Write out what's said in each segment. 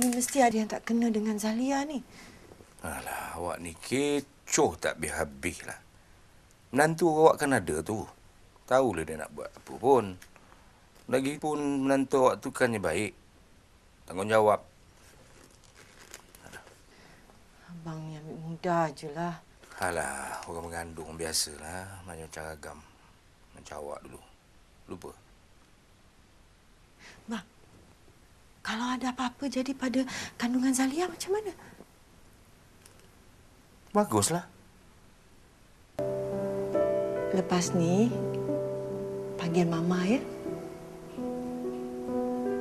Ni mesti ada yang tak kena dengan Zalia ni. Alah, awak ni kecoh tak habis-habis lah. Menantu awak kan ada tu. Tahulah dia nak buat apa pun. Lagipun menantu awak tu kan baik. Tanggungjawab. Abang ni ambil mudah je lah. Alah, orang mengandung biasalah. Macam agam. Macam awak dulu. Lupa. Bang, kalau ada apa-apa jadi pada kandungan Zalia macam mana? Baguslah. Lepas ni, panggil Mama ya.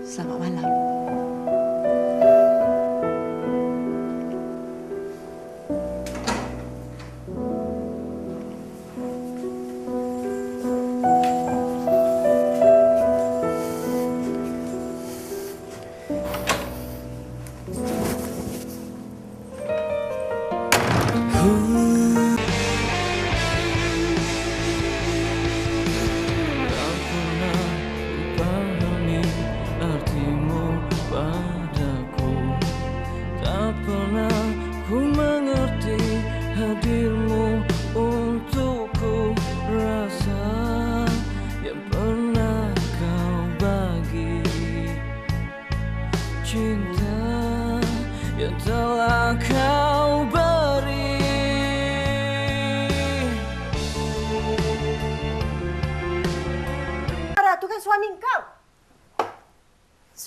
Selamat malam.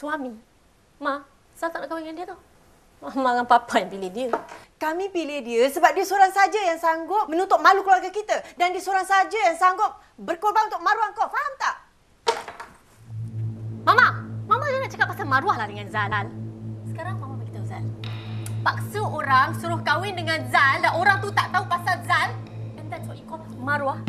Suami? Ma, Zal tak nak kahwin dengan dia tau. Mama dengan Papa yang pilih dia. Kami pilih dia sebab dia seorang saja yang sanggup menutup malu keluarga kita. Dan dia seorang saja yang sanggup berkorban untuk maruah kau. Faham tak? Mama! Mama jangan cakap pasal maruah lah dengan Zal. Sekarang Mama beritahu Zal. Paksa orang suruh kahwin dengan Zal dan orang tu tak tahu pasal Zal. And that's what you call maruah.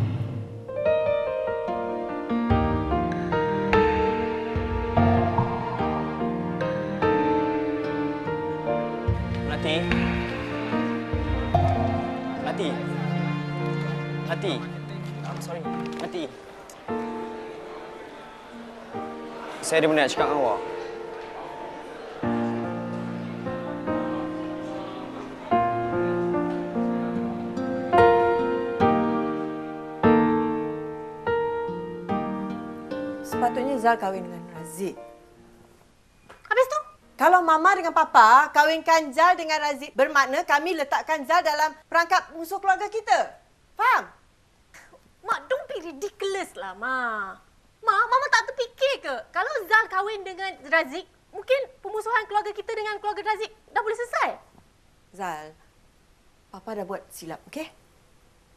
Melati. I'm sorry. Melati. Saya ada benda nak cakap dengan awak. Sepatutnya Zal kahwin dengan Razik. Habis tu? Kalau Mama dengan Papa kahwinkan Zal dengan Razik, bermakna kami letakkan Zal dalam perangkap musuh keluarga kita. Faham? Ridiculous lah, Ma. Ma, Mama tak terfikir ke? Kalau Zal kahwin dengan Razik, mungkin pemusuhan keluarga kita dengan keluarga Razik dah boleh selesai. Zal, Papa dah buat silap, okey?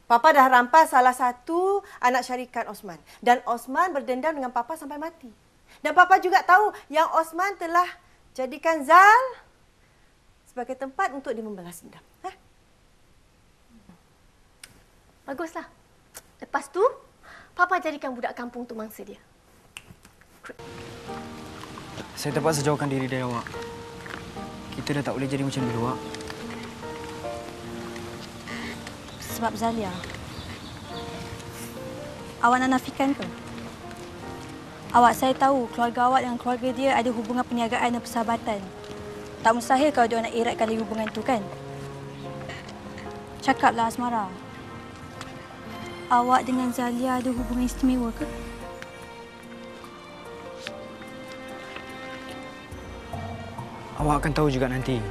Papa dah rampas salah satu anak syarikat Osman. Dan Osman berdendam dengan Papa sampai mati. Dan Papa juga tahu yang Osman telah jadikan Zal sebagai tempat untuk dia membalas dendam. Ha? Baguslah. Lepas tu, Papa jadikan budak kampung untuk mangsa dia. Saya terpaksa jauhkan diri dari awak. Kita dah tak boleh jadi macam dulu, Wak. Sebab Zalia. Awak nak nafikan ke? Awak saya tahu keluarga awak dengan keluarga dia ada hubungan perniagaan dan persahabatan. Tak mustahil kalau dia nak eratkan lagi hubungan itu kan? Cakaplah Asmara. Awak dengan Zalia ada hubungan istimewa ke? Awak akan tahu juga nanti.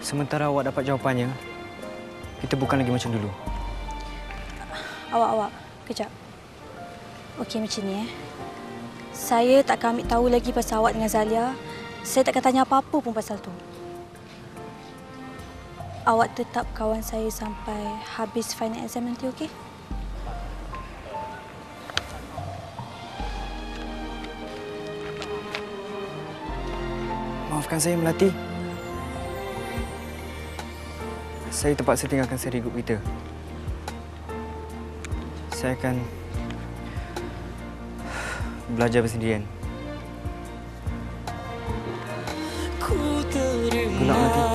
Sementara awak dapat jawapannya, kita bukan lagi macam dulu. Awak, awak. Kejap. Okey, macam ni eh. Saya tak akan ambil tahu lagi pasal awak dengan Zalia. Saya tak akan tanya apa-apa pun pasal tu. Awak tetap kawan saya sampai habis final exam nanti, okey? Maafkan saya, Melati. Saya terpaksa tinggalkan seri grup kita. Saya akan belajar bersendirian. Ku terima Gelap nanti.